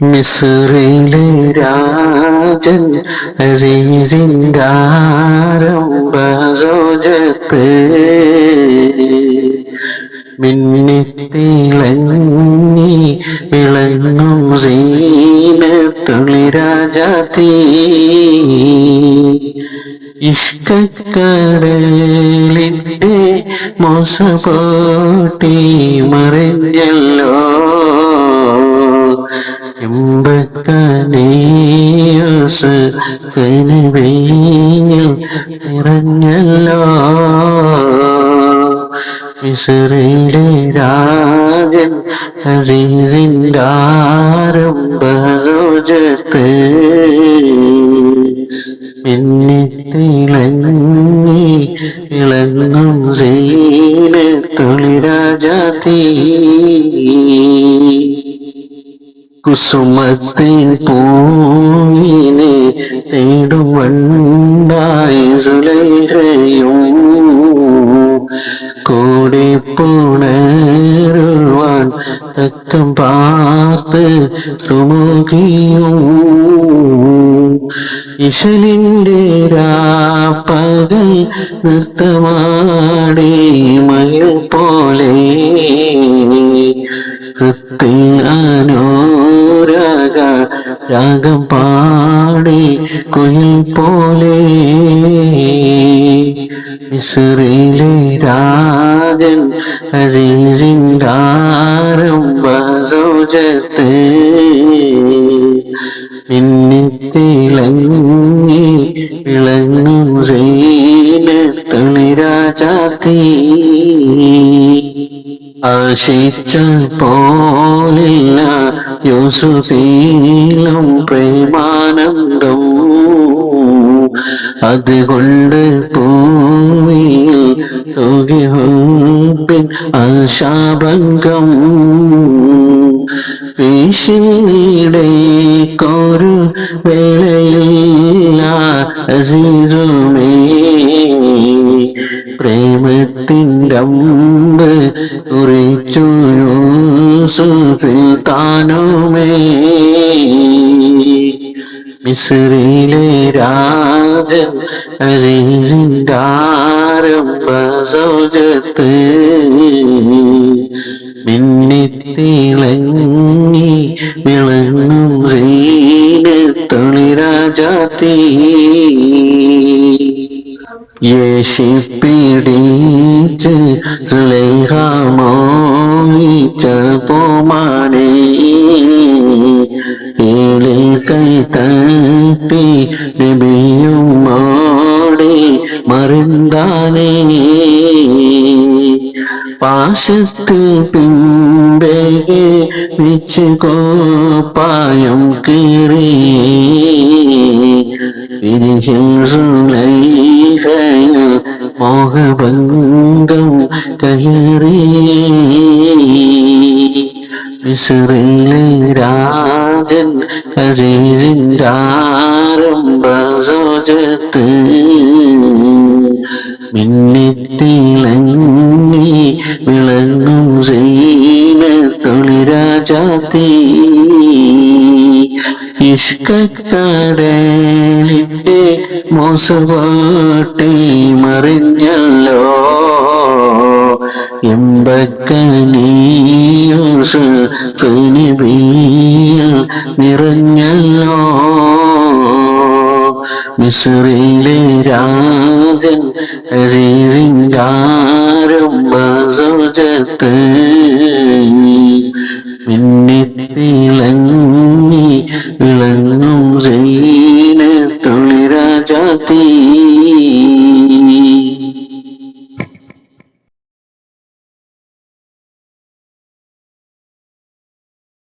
മിസ്രിലെ രാജൻ സോജത്ത് മിന്നിത്തിളങ്ങി വിളങ്ങും സീനത്തുളി രാജാത്തീ ഇഷ്ടക്കടലിന്റെ മോശപോട്ടി മറിഞ്ഞല്ലോ. എമ്പക്കനീയസ് നിറഞ്ഞല്ലോ മിസറിലെ രാജൻ സോജത്ത് മിന്നിത്തിളങ്ങി ഇളങ്ങും സീന തൊളിരാജാത്തീ കുസുമത്തിൻ പൂവിനെ തേടുമണ്ണായി സുലൈഹയും കൂടെ പുണരുവാൻ തക്കം പാർത്ത് സുമുഖിയും. ഇശലിന്റെ രാപ്പകൽ നൃത്തമാടി മയിൽ പോലെ കൃത്യാനോരാഗ രാഗം പാടി കുയിൽ പോലെ മിസ്രിലെ രാജൻ അസീസിന്റെ ആരംഭ സോജത്ത് മിന്നിത്തിളങ്ങി വിളങ്ങും സീനത്തുളി രാജാത്തീ ആശിച്ച പോലില്ല. യൂസുഫീലും പ്രേമാനന്ദം. അതുകൊണ്ട് പൂവിൽ രോഗിഹൂപ്പിൻ ആശാഭംഗം. കോരു വേളയില്ല അസീസുമേ. പ്രേമത്തിന്റെ അമ്പ് കുറിച്ചു യൂസുഫിൽ താനുമേ. മിസ്രിലെ രാജൻ അസീസിന്റെ ആരംഭ സൗജത്ത് മിന്നിത്തിളങ്ങി വിളങ്ങും സീനത്തുളി രാജാത്തീ യേശിപ്പിടിച്ച് സ്ലേഹമോയിച്ച പോമാനേ ഏലിൽ കൈ തട്ടി നബിയുമോടെ മറിന്താനേ. പാശത്ത് പിമ്പേ വെച്ച് കോപ്പായം കീറി. വിരിശം സുലൈഹയ മോഹഭംഗം കയറി മിസ്രിലെ രാജൻ അസീസിന്റെ ആരംഭ സോജത്ത് വിളങ്ങും ചെയ്യുന്ന രാജാത്തീ ഇഷ്കക്കടലിന്റെ മോസവാട്ടി മറിഞ്ഞല്ലോ. എമ്പക്കനീയൂസ് നിറഞ്ഞല്ലോ. മിസ്രിലെ രാജൻ അസീസിന്റെ ആരംഭ സോജത്ത്